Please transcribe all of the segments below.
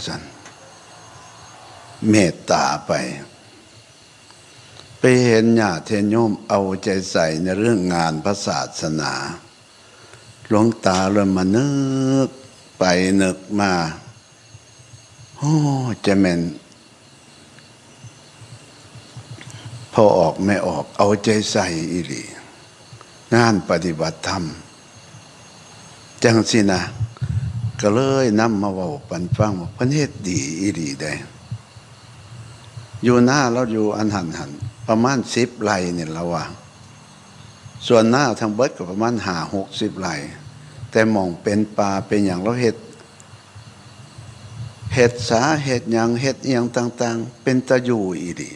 ว่าสันเมตตาไป ไปเห็นญาติโยมเอาใจใส่ในเรื่องงานพระศาสนา หลวงตาเริ่มมานึกไปนึกมาโอ้จะแม่นพอออกไม่ออกเอาใจใส่อีหลีงานปฏิบัติธรรม จังสินะ ก็เลยนำมาเว่าปันฟังว่าเพันเฮ็ดดีอีหลีได้อยู่หน้าเราอยู่อันหันหันประมาณสิบไร่เนี่ยเราว่า ส่วนหน้าทางเบิดก็ประมาณหาหกสิบไร่แต่มองเป็นป่าเป็นอย่างเราเฮ็ดเฮ็ดสาเฮ็ดยังเฮ็ดอหยังต่าง ๆ เป็นตะอยู่อีดี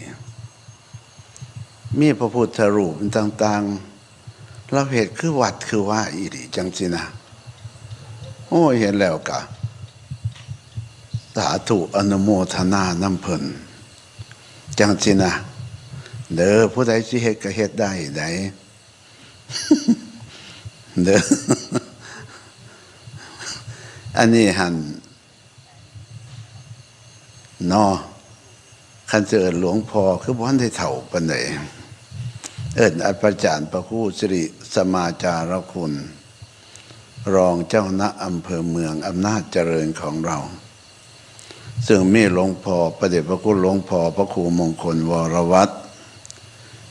มีพระพุทธรูปต่าง ๆ เราเห็ดคือวัดคือว่าอีดีจังสินะ อ้ยเห็นแล้วกะสาธุอนุโมทนาน้ำเพิ่นจังสินะเด้อผู้ใดสิเฮ็ดก็เฮ็ดได้ไดเด้ออันนี้หันนอคันเจอหลวงพ่อคือบ้านได้เถ่าปันไดเอิญอัปจารย์ประคู่สิริสมาจารคุณ รองเจ้าณะอำเภอเมืองอำนาจเจริญของเรา ซึ่งมีหลวงพ่อประเดชพระคุณหลวงพ่อพระครูมงคลวรวัตร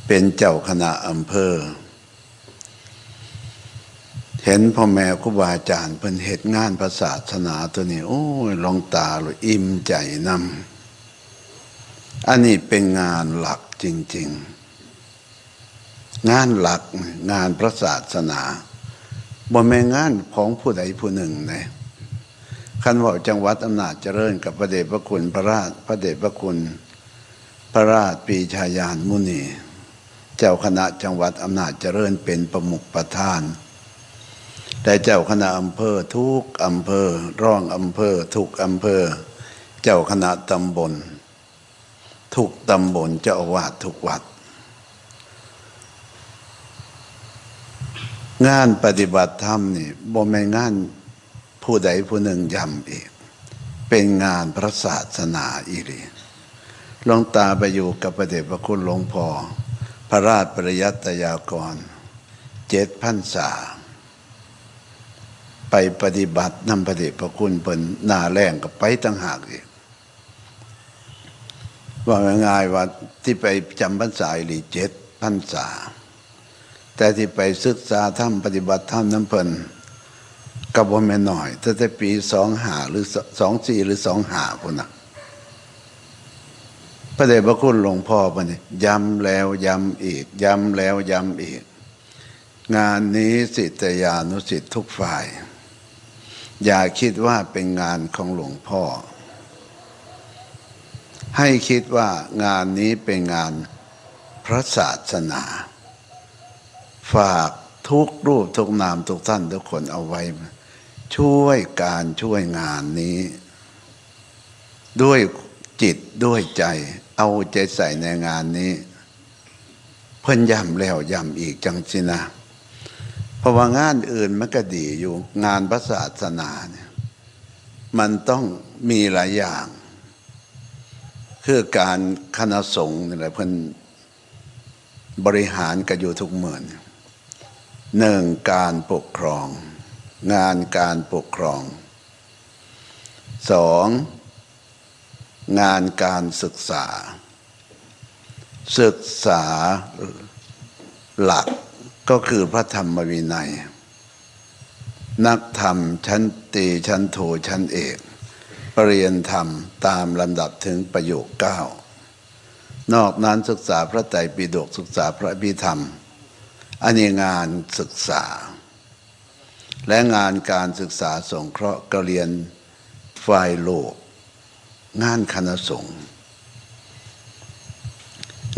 เป็นเจ้าคณะอำเภอ เห็นพ่อแม่ครูบาอาจารย์เพิ่นเหตุงานพระศาสนาตัวนี้ โอ้ยลองตาเลยอิ่มใจนำอันนี้เป็นงานหลักจริง ๆ งานหลักงานพระศาสนา บ่แม่งานของผู้ใดผู้หนึ่งนะคันว่าจังหวัดอำนาจเจริญกับพระเดชพระคุณพระราชพระเดชพระคุณ พระราชปีชายานมุนี เจ้าคณะจังหวัดอำนาจเจริญเป็นประมุขประธานแต่เจ้าคณะอำเภอทุกอำเภอร่องอำเภอทุกอำเภอ เจ้าคณะตำบล ทุกตำบลเจ้าอาวาสทุกวัด งานปฏิบัติธรรมนี่บ่แม่นงานผู้ใดผู้หนึ่งย้ำอีก เป็นงานพระศาสนาอีหลีหลวงตาไปอยู่กับพระเดชพระคุณหลวงพ่อพระราชปริยัตยากรเจ็ดพันษาไปปฏิบัตินำพระเดชพระคุณเป็นหนาแรงกับไปตั้งหากอีกว่าง่ายว่าที่ไปจำพรรษาอีหลีเจ็ดพรรษา แต่ที่ไปศึกษาธรรมปฏิบัติธรรมน้ำเพลินกับว่าแม่น้อยตั้งแต่ปีสองหาหรือสองสี่หรือสองหาพุ่นนะพระเดชพระคุณหลวงพ่อปนี่ย้ำแล้วย้ำอีก ย้ำแล้วย้ำอีก งานนี้สิทธยานุสิทธิทุกฝ่าย อย่าคิดว่าเป็นงานของหลวงพ่อ ให้คิดว่างานนี้เป็นงานพระศาสนา ฝากทุกรูปทุกนามทุกท่านทุกคนเอาไว้ ช่วยการช่วยงานนี้ ด้วยจิตด้วยใจ เอาใจใส่ในงานนี้ เพิ่นย้ำแล้วย้ำอีกจังสินะเพราะว่างานอื่นมันก็ดีอยู่งานพระศาสนาเนี่ยมันต้องมีหลายอย่าง คือการคณะสงฆ์นี่แหละเพิ่นบริหารกันอยู่ทุกเมือง หนึ่งการปกครอง งานการปกครองสองงานการศึกษา ศึกษาหลักก็คือพระธรรมวินัย นักธรรมชั้นตีชั้นโทชั้นเอกปรริยนธรรมตามลำดับถึงประโยคเก้านอกนั้นศึกษาพระไตรปิฎกศึกษาพระพิธรรม อันนี้งานศึกษา และงานการศึกษาสงเคราะห์กเรียนฝ่ายโลก งานคณะสงฆ์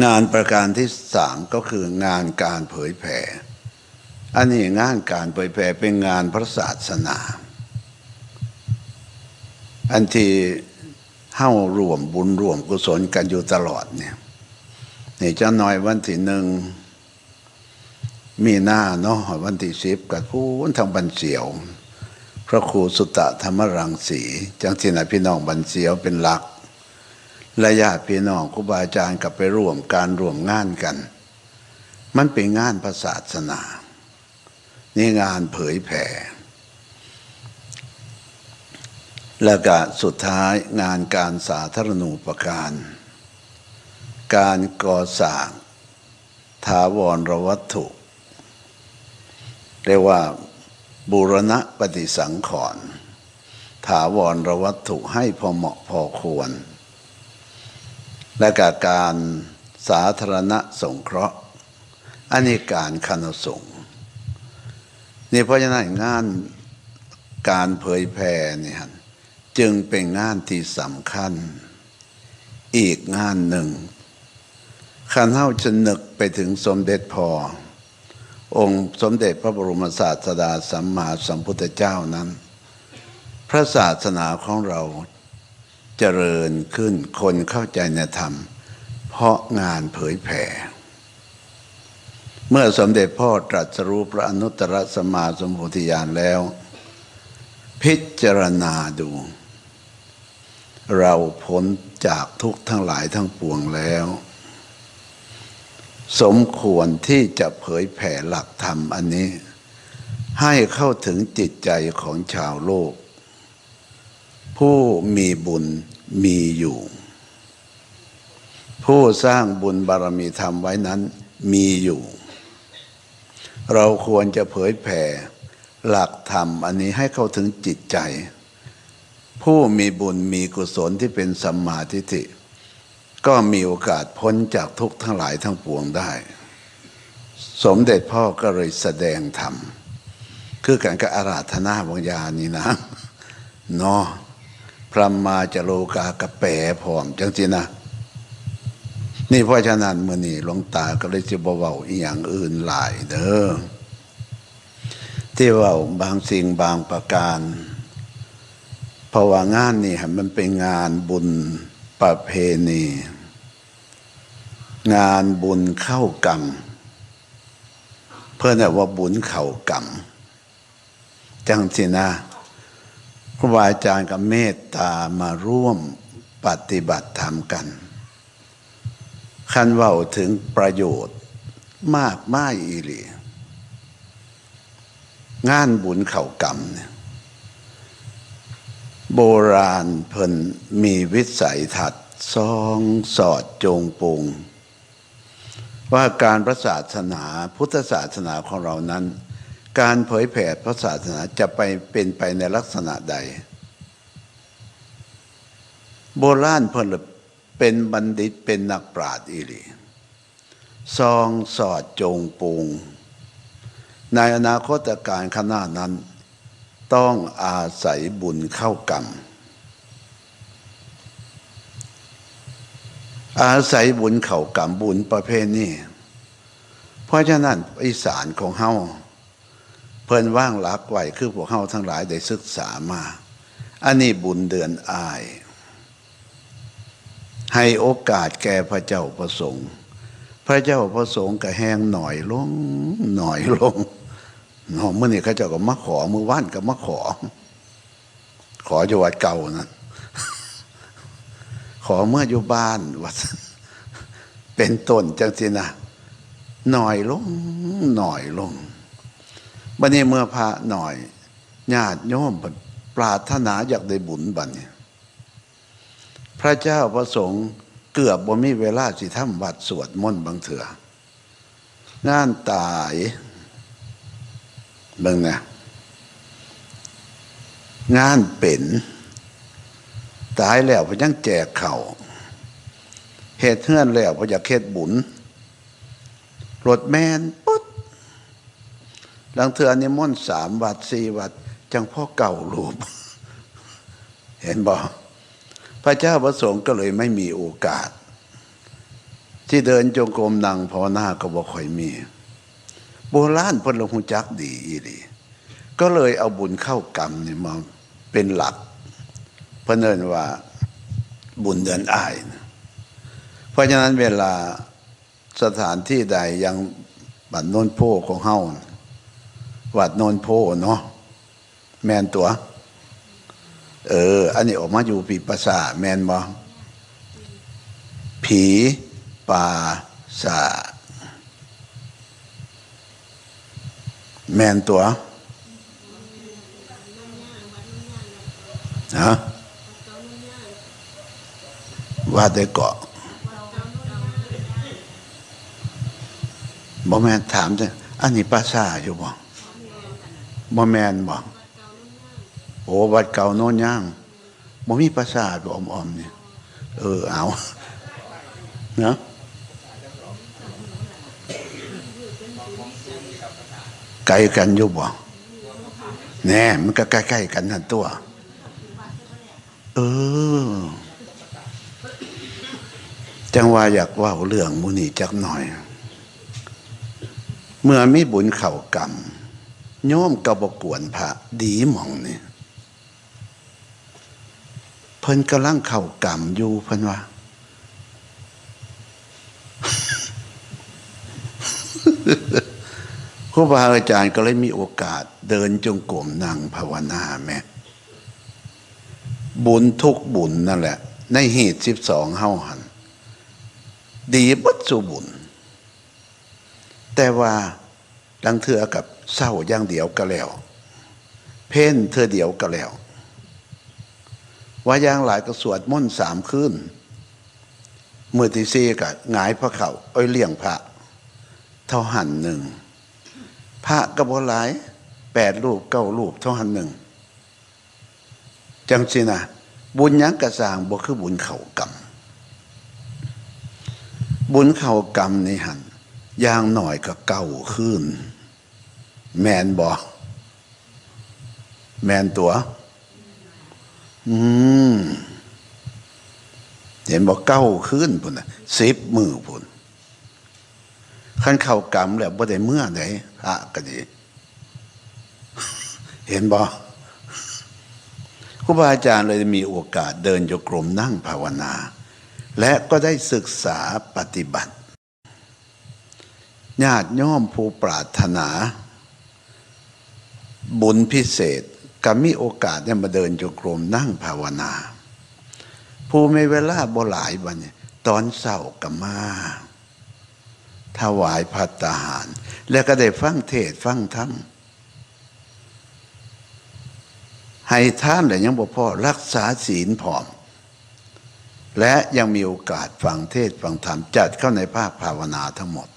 งานประการที่สามก็คืองานการเผยแผ่ อันนี้งานการเผยแผ่เป็นงานพระศาสนา อันที่เฮ้ารวมบุญรวมกุศลกันอยู่ตลอดเนี่ยนี่จ้าน้อยวันที่หนึ่ง มีหน้าเนาะวันที่สิบกับผู้ทางบันเสียว พระครูสุตตะธรรมรังสีจังสินะพี่น้องบันเสียวเป็นหลักและญาติพี่น้องครูบาอาจารย์กับไปร่วมการร่วมงานกัน มันเป็นงานพระศาสนานี่งานเผยแผ่และก็สุดท้ายงานการสาธารณูปการ การก่อสร้างถาวรวัตถุ เรียกว่าบูรณะปฏิสังขรณ์ถาวรวัตถุให้พอเหมาะพอควร และกการสาธารณะสงเคราะห์อันนี้การคณะสงฆ์นี่เพราะฉะนั้นงานการเผยแผ่เนี่ยจึงเป็นงานที่สำคัญ อีกงานหนึ่งขันเท่าจะนึกไปถึงสมเด็จพออ องค์สมเด็จพระบรมศาสดาสัมมาสัมพุทธเจ้านั้น พระศาสนาของเราเจริญขึ้นคนเข้าใจในธรรม เพราะงานเผยแผ่ เมื่อสมเด็จพ่อตรัสรู้พระอนุตตรสมมาสมพุทธญาณแล้ว พิจารณาดู เราพ้นจากทุกข์ทั้งหลายทั้งปวงแล้ว สมควรที่จะเผยแผ่หลักธรรมอันนี้ ให้เข้าถึงจิตใจของชาวโลก ผู้มีบุญมีอยู่ ผู้สร้างบุญบารมีธรรมไว้นั้นมีอยู่ เราควรจะเผยแผ่หลักธรรมอันนี้ให้เข้าถึงจิตใจ ผู้มีบุญมีกุศลที่เป็นสัมมาทิฏฐิ ก็มีโอกาสพ้นจากทุกข์ทั้งหลายทั้งปวงได้ สมเด็จพ่อก็เลยแสดงธรรม คือการกอาราธนาบางยานี่นะเนาะพระมาจะโลกากระแปรพร้อมจังสินะ นี่เพราะฉะนั้นมื่อนี้หลวงตาก็เลยจะบเว้าอีอย่างอื่นหลายเด้อที่ว่าบางสิ่งบางประการเพราะว่างานนี่มันเป็นงานบุญประเพณี งานบุญเข้ากรรม เพื่อนว่าบุญเข่ากรรม จังสินะครูบาอาจารย์กับเมตตามาร่วมปฏิบัติธรรมกันคันว่าถึงประโยชน์มากมายอีหลีงานบุญเข่ากรรมเนี่ยโบราณเพิ่นมีวิสัยทัศน์ซองสอดจงปง ว่าการพระศาสนาพุทธศาสนาของเรานั้น การเผยแผ่พระศาสนาจะไปเป็นไปในลักษณะใด โบราณเพิ่นเป็นบัณฑิตเป็นนักปราชญ์อีหลีซองสอดจงปงในอนาคตการข้างหน้านั้น ต้องอาศัยบุญเข้ากรรม อาศัยบุญเข่ากรรมบุญประเภทนี้เพราะฉะนั้นอีสานของเฮาเพิ่นว่างลักไหวคือพวกเฮาทั้งหลายได้ศึกษามาอันนี้บุญเดือนอาย ให้โอกาสแก่พระเจ้าประสงค์ พระเจ้าประสงค์ก็แหงหน่อยลงหน่อยลงเนาะเมื่อนี่เขาเจ้าก็มาขอมือว่านก็มาขอ ขออยู่วัดเก่านะ ขอเมื่ออยู่บ้านวัดเป็นต้นจังสินะหน่อยลงหน่อยลงบันนี้เมื่อพระหน่อยญาติโยมปรารถนาอยากได้บุญบัดนี้พระเจ้าประสงค์เกือบบ่มีเวลาสิทำวัดสวดมนต์บางเถื่องานตายเบิ่งนะงานเป็น ตายแล้วพยังแจกเขาเหตุเฮือนแล้วพอยากเฮ็ดบุญรถแมนปุ๊ดหลังเถื่อนิมนต์สามวัดสี่วัด จังพ่อเก่ารูป เห็นบอกพระเจ้าประสงค์ก็เลยไม่มีโอกาส ที่เดินจงกรมนั่งภาวนาก็บอกค่อยมี โบราณพลหุจักดีอีดีก็เลยเอาบุญเข้ากรรมนี่มาเป็นหลัก เพราะเนินว่าบุญเดินอายนะเพราะฉะนั้นเวลาสถานที่ใดยังบัดโนนโพของเฮาวัดโนนโพเนาะแมนตัว เออ อันนี้ออกมาอยู่ปีประสาแมนบ่ผีป่าสาแมนตัวฮะ ว่าได้เกาะบ่แมนถามจ้ะอันนี้ภาษาอยู่บ่บ่แมนบ่โอ้วัดเก่าโน่นย่างบ่มีภาษาบ่ออมๆเนี่ยเออเอาเนาะไกลกันอยู่บ่แน่มันก็ใกล้ๆกันนั่นตัว เออ จังว่าอยากว่าเรื่องมุนีจักหน่อย เมื่อมีบุญเข่ากรรมโยมกบกวนพระดีหมองนี่เพิ่นกำลังเข่ากรรมอยู่เพิ่นว่าครูบาอาจารย์ก็เลยมีโอกาสเดินจงกรมนั่งภาวนาแม่บุญทุกบุญนั่นแหละ ในเหตุสิบสองเฮาหัน ดีบัดสุบุญ แต่ว่าดังเถือกับเศร้าอย่างเดียวก็แล้ว เพ่นเธอเดียวก็แล้ว ว่าอย่างหลายก็สวดมนต์สามคืนมือที่สี่กับหงายพระเขาเอ้ยเลี้ยงพระ เท่าหันหนึ่ง พระกระบหลายแปดรูปเก้ารูปเท่าหันหนึ่งจังสินะบุญยังกระสางบ่คือบุญเข่ากรรม บุญเข่ากรรมในหันย่างหน่อยก็เก่าขึ้น แมนบ่แมนตัว อืม เห็นบอกเก้าขึ้นพุ่นนะสิบมือพุ่นขั้นเข่ากรรมแล้วบ่ได้เมื่อไหนพระก็ดีเห็นบ่ครูบาอาจารย์เลยมีโอกาสเดินโยกรมนั่งภาวนา และก็ได้ศึกษาปฏิบัติ ญาติย่อมผู้ปรารถนา บุญพิเศษก็มีโอกาสเนี่ยมาเดินโยกรมนั่งภาวนา ผู้ไม่เวลาบ่หลายวันเนี่ยตอนเศร้ากับมาถวายพัตตาหาร แล้วก็ได้ฟังเทศฟังธรรมให้ท่านแต่ยังบ่พอรักษาศีลผอม และยังมีโอกาสฟังเทศฟังธรรมจัดเข้าในภาคภาวนาทั้งหมด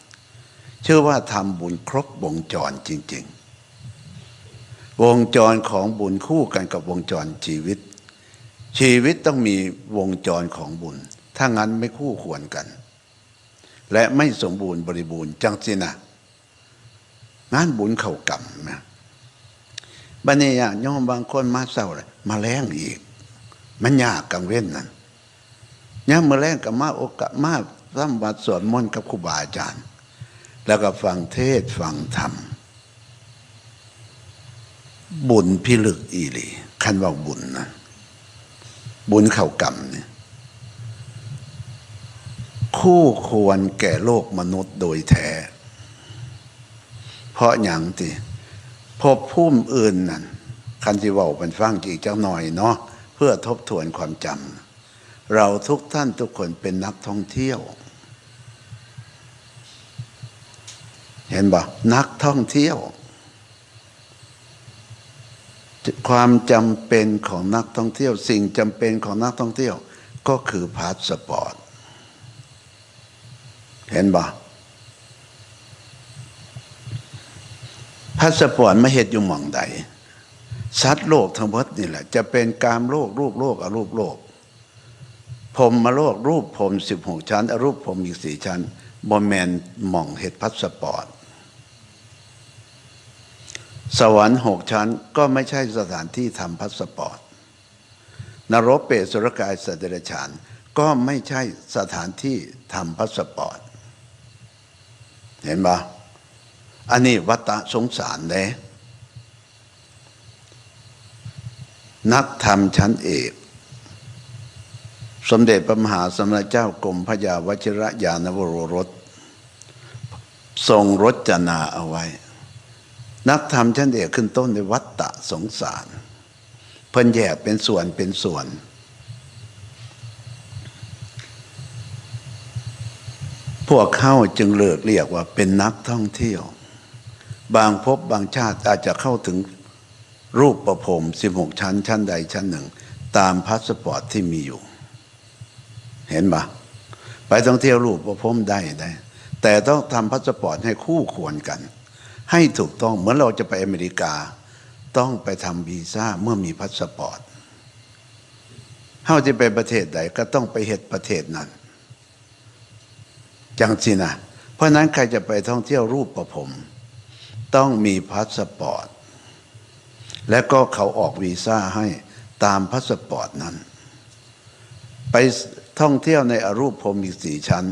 เชื่อว่าทำบุญครบวงจรจริง ๆ วงจรของบุญคู่กันกับวงจรชีวิต ชีวิตต้องมีวงจรของบุญ ถ้างั้นไม่คู่ควรกัน และไม่สมบูรณ์บริบูรณ์จังสินะงานบุญเข้ากรรมนะบันนี้อย่างย่อมบางคนมาเศร้าเลยมาแรงอีก มันยากกังเว้นนั่น ย่ามาแรงกับมาโอกาสมาสัมบัติสวดมนต์กับครูบาอาจารย์ แล้วก็ฟังเทศฟังธรรม บุญพิลึกอีหลีคันว่าบุญนะบุญเข้ากรรมเนี่ยคู่ควรแก่โลกมนุษย์โดยแท้ เพราะอย่างที่พบพุ่มอื่นนั่นคันที่ว่าเป็นฟังอีกจังหน่อยเนาะเพื่อทบทวนความจำ เราทุกท่านทุกคนเป็นนักท่องเที่ยว เห็นบ่นักท่องเที่ยว ความจำเป็นของนักท่องเที่ยว สิ่งจำเป็นของนักท่องเที่ยว ก็คือพาสปอร์ตเห็นบ่พาสปอร์ตมาเหตุอยู่หม่องใดสัตว์โลกทั้งหมดนี่แหละ จะเป็นกามโลกรูปโลกอรูปโลก ผมมาโลกรูปผมสิบหกชั้นอรูปผมอีกสี่ชั้นบอมแมนหม่องเหตุพาสปอร์ตสวรรค์หกชั้นก็ไม่ใช่สถานที่ทำพาสปอร์ตนรกเปรตสุรกายสัตว์เดรัจฉานก็ไม่ใช่สถานที่ทำพาสปอร์ตเห็นปะอันนี้วัตตะสงสารเลยนักธรรมชั้นเอก สมเด็จพระมหาสมณเจ้ากรมพระยาวชิระยานวโรรสทรงรจนาเอาไว้ นักธรรมชั้นเอกขึ้นต้นในวัตตะสงสาร เพิ่นแยกเป็นส่วนเป็นส่วน พวกเข้าจึงเลิกเรียกว่าเป็นนักท่องเที่ยว บางภพบางชาติอาจจะเข้าถึงรูปประพรม 16 ชั้นชั้นใดชั้นหนึ่ง ตามพาสปอร์ตที่มีอยู่ เห็นปะไปท่องเที่ยวรูปประพรมได้ได้ แต่ต้องทำพาสปอร์ตให้คู่ควรกัน ให้ถูกต้องเหมือนเราจะไปอเมริกา ต้องไปทำวีซ่าเมื่อมีพาสปอร์ตเฮาจะไปประเทศใดก็ต้องไปเหตุประเทศนั้นจังสินะเพราะนั้นใครจะไปท่องเที่ยวรูปประผม ต้องมีพาสปอร์ตและก็เขาออกวีซ่าให้ตามพาสปอร์ตนั้น ไป ท่องเที่ยวในอรูปพรมอีกสี่ชั้น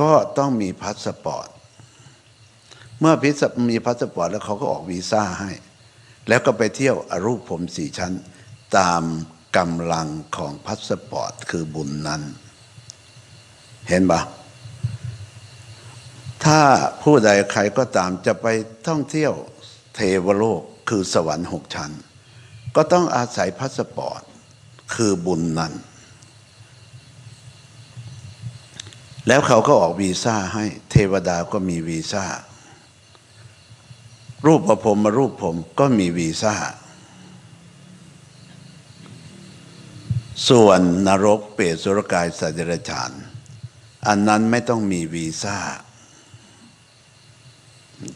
ก็ต้องมีพาสปอร์ต เมื่อพิสมีพาสปอร์ตแล้วเขาก็ออกวีซ่าให้ แล้วก็ไปเที่ยวอรูปพรมสี่ชั้น ตามกำลังของพาสปอร์ตคือบุญนั้น เห็นปะถ้าผู้ใดใครก็ตามจะไปท่องเที่ยวเทวโลกคือสวรรค์หกชั้น ก็ต้องอาศัยพาสปอร์ตคือบุญนั้น แล้วเขาก็ออกวีซ่าให้เทวดาก็มีวีซ่า รูปประพรมมารูปผมก็มีวีซ่า ส่วนนรกเปรตสุรกายสัตว์เดรฉาน อันนั้นไม่ต้องมีวีซ่า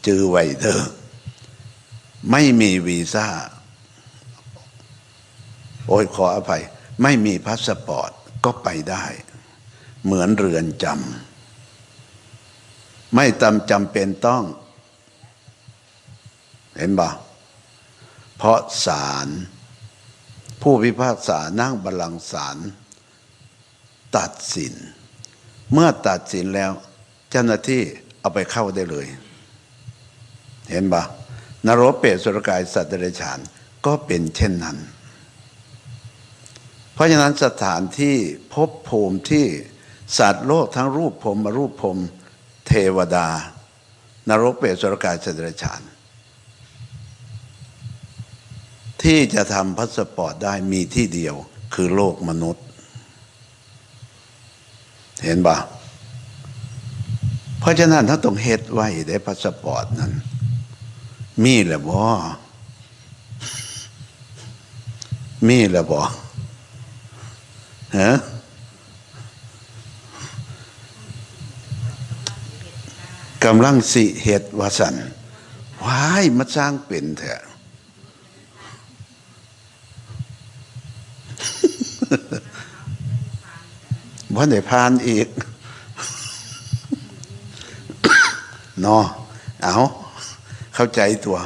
จือไวเถอไม่มีวีซ่า โอ้ยขออภัย ไม่มีพาสปอร์ตก็ไปได้ เหมือนเรือนจำไม่ตำจำเป็นต้อง เห็นบ่เพราะศาลผู้พิพากษานั่งบัลลังก์ศาลตัดสิน เมื่อตัดสินแล้ว เจ้าหน้าที่เอาไปเข้าได้เลย เห็นปะนรกเปรตสุรกายสัตว์เดรัจฉานก็เป็นเช่นนั้น เพราะฉะนั้นสถานที่ภพภูมิที่ สัตว์โลกทั้งรูปผมมารูปผมเทวดา นรกเปรตสุรกายสัตว์เดรัจฉาน ที่จะทำพาสปอร์ตได้มีที่เดียวคือโลกมนุษย์ เห็นปะเพราะฉะนั้นถ้าต้องเฮ็ดไว้ได้พาสปอร์ตนั้น มีแหละบ่มีแหละบ่ฮะ กำลังสิเหตุวาสันว้ายมาสร้างเป็นเถอะว่าได้พานอีกนอเอาเข้าใจตัว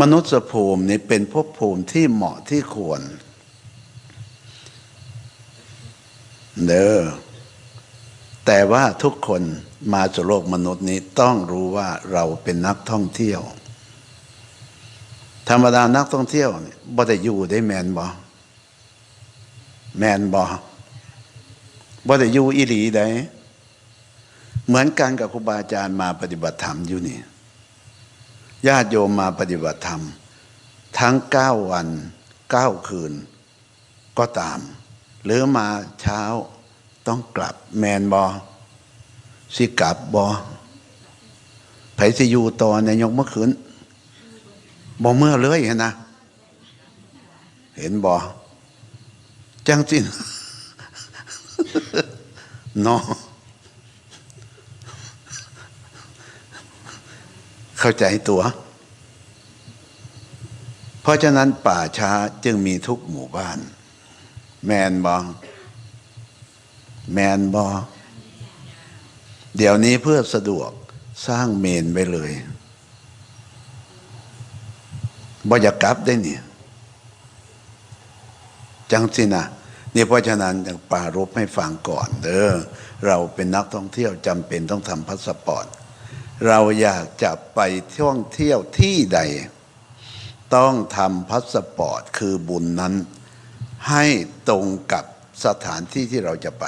มนุษย์ภูมินี่เป็นภพภูมิที่เหมาะที่ควร เด้อ แต่ว่าทุกคนมาสู่โลกมนุษย์นี้ต้องรู้ว่าเราเป็นนักท่องเที่ยว ธรรมดานักท่องเที่ยวเนี่ยบ่ได้อยู่ได้แมนบ่แมนบ่บ่ได้อยู่อีหลีได้เหมือนกันกับครูบาอาจารย์มาปฏิบัติธรรมอยู่นี่ญาติโยมมาปฏิบัติธรรม ทั้งเก้าวันเก้าคืน ก็ตาม หรือมาเช้า ต้องกลับแมนบอสิกลับบอไผสิอยู่ต่อในยกเมื่อคืนบอเมื่อเลยเห็นนะ เห็นบอจังจินเนาะเข้าใจตัว เพราะฉะนั้นป่าช้าจึงมีทุกหมู่บ้าน แมนบอ แมนบอเดี๋ยวนี้เพื่อสะดวกสร้างเมนไปเลยบ่อยากกลับได้เนี่ยจังสินะนี่เพราะฉะนั้นอย่างป่ารบให้ฟังก่อนเด้อเราเป็นนักท่องเที่ยวจำเป็นต้องทำพาสปอร์ต เราอยากจะไปท่องเที่ยวที่ใด ต้องทำพาสปอร์ตคือบุญนั้น ให้ตรงกับสถานที่ที่เราจะไป